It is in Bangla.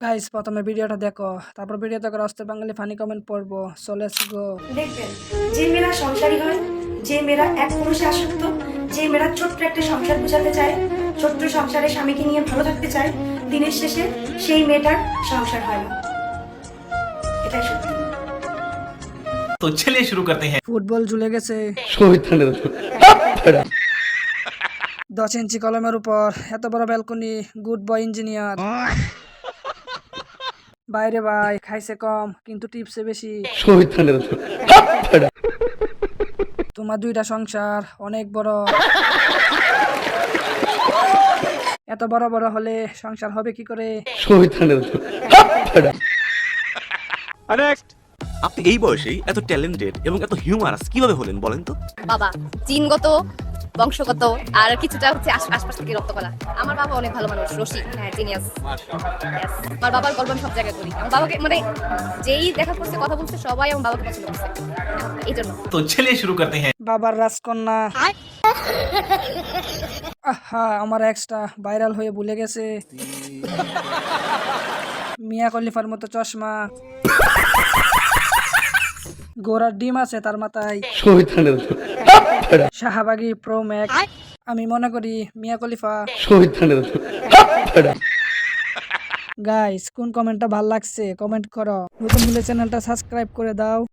গাইস প্রথমে ভিডিওটা দেখো। তারপর ভিডিও দেখার অস্ত বাঙালি ফানি কমেন্ট পড়ব। সো লেটস গো দেখবেন যে মেয়েরা সংসারী হয় যে মেয়েরা এক পুরুষে আসক্ত যে মেয়েরা ছোট্ট একটা সংসার বোঝাতে চায় ছোট্ট সংসারে স্বামীকে নিয়ে ভালো থাকতে চায় দিনের শেষে সেই মেয়েটার সংসার হয় এটাই সত্যি। তো চলে শুরু করতে হ্যাঁ। ফুটবল ঝুলে গেছে। দশ ইঞ্চি কলমের উপর এত বড় ব্যালকনি গুড বয় ইঞ্জিনিয়ার বাইরে ভাই খাইছে কম কিন্তু টিপসে বেশি। তোমার দুইটা সংসার অনেক বড়। এত বড় বড় হলে সংসার হবে কি করে? আপনি এই বয়সেই এত ট্যালেন্টেড এবং এত হিউমারাস কীভাবে হলেন বলেন তো? বাবা জিনগত বংশগত আর কিছুটা হচ্ছে আশপাশ থেকে রক্ত কলা আমার বাবা অনেক ভালো মানুষ রশি জিনিয়াস হ্যাঁ, আমার বাবার গল্প আমি সব জায়গায় করি। আমার বাবাকে মানে যেই দেখা করছে কথা বলছে সবাই আমার বাবাকে পছন্দ করছে। এই জন্য। তো চলে শুরু করতে হ্যাঁ। বাবার রাজকন্যা। আহা আমার এক্সট্রা ভাইরাল হয়ে ভুলে গেছে। মিয়া খলিফার মতো চশমা। গোড়ার ডিম আছে তার মাথায়। শাহাবাগি প্রো ম্যাক আমি মনে করি মিয়া খলিফা। গাইস কোন কমেন্টটা ভালো লাগছে কমেন্ট করো। নতুন হলে চ্যানেলটা সাবস্ক্রাইব করে দাও।